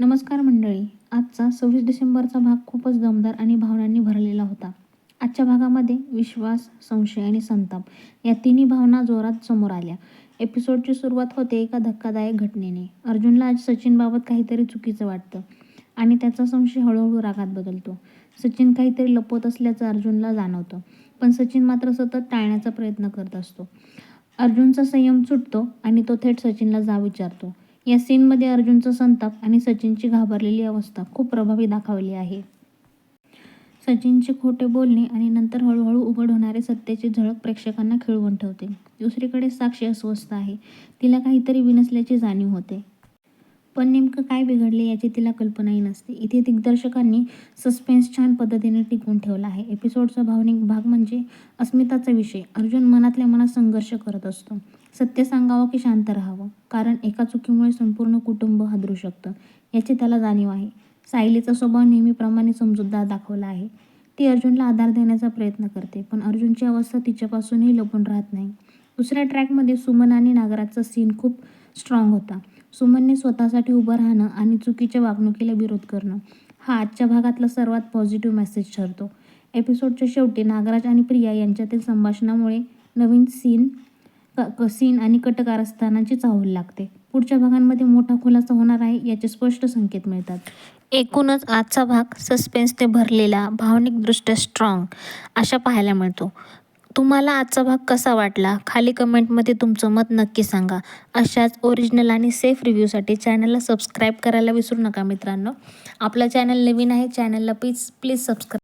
नमस्कार मंडळी. आजचा सव्वीस डिसेंबरचा भाग खूपच दमदार आणि भावनांनी भरलेला होता. आजच्या भागामध्ये विश्वास संशय आणि संताप या तिन्ही भावना जोरात समोर आल्या. एपिसोडची सुरुवात होते एका धक्कादायक घटनेने. अर्जुनला आज सचिनबाबत काहीतरी चुकीचं वाटतं आणि त्याचा संशय हळूहळू रागात बदलतो. सचिन काहीतरी लपवत असल्याचं अर्जुनला जाणवतं पण सचिन मात्र सतत टाळण्याचा प्रयत्न करत असतो. अर्जुनचा संयम सुटतो आणि तो थेट सचिनला जा विचारतो. या सीनमध्ये अर्जुनचा संताप आणि सचिनची घाबरलेली अवस्था खूप प्रभावी दाखवली आहे. सचिनचे खोटे बोलणे आणि नंतर हळूहळू उघड होणारे सत्याची झळक प्रेक्षकांना खिळवून ठेवते. दुसरीकडे साक्षी अस्वस्थ आहे. तिला काहीतरी विनसल्याची जाणीव होते. पण नेमकं काय बिघडले याची तिला कल्पनाही नसते. इथे दिग्दर्शकांनी सस्पेन्स छान पद्धतीने टिकवून ठेवला आहे. एपिसोडचा भावनिक भाग म्हणजे अस्मिताचा विषय. अर्जुन मनातल्या मनात संघर्ष करत असतो. सत्य सांगावं की शांत राहावं? कारण एका चुकीमुळे संपूर्ण कुटुंब हादरू शकतं. याची त्याला जाणीव आहे. सायलीचा स्वभाव नेहमीप्रमाणे समजूतदार दाखवला आहे. ती अर्जुनला आधार देण्याचा प्रयत्न करते पण अर्जुनची अवस्था तिच्यापासूनही लपून राहत नाही. दुसऱ्या ट्रॅकमध्ये सुमन आणि नागराजचा सीन खूप स्ट्रॉंग होता. सुमनने स्वतःसाठी उभं राहणं आणि चुकीच्या वागणुकीला विरोध करणं हा आजच्या भागातला सर्वात पॉझिटिव्ह मेसेज ठरतो. एपिसोडच्या शेवटी नागराज आणि प्रिया यांच्यातील संभाषणामुळे नवीन सीन क सीन आणि कटकारस्थानाची चाहूल लागते. पुढच्या भागांमध्ये मोठा खुलासा होणार आहे याचे स्पष्ट संकेत मिळतात. एकूणच आजचा भाग सस्पेन्सने भरलेला भावनिकदृष्ट्या स्ट्रॉंग अशा पाहायला मिळतो. तुम्हाला आजचा भाग कसा वाटला? खाली कमेंटमध्ये तुमचं मत नक्की सांगा. अशाच ओरिजिनल आणि सेफ रिव्ह्यूसाठी चॅनलला सबस्क्राईब करायला विसरू नका मित्रांनो. आपला चॅनल नवीन आहे चॅनलला प्लीज प्लीज सबस्क्राईब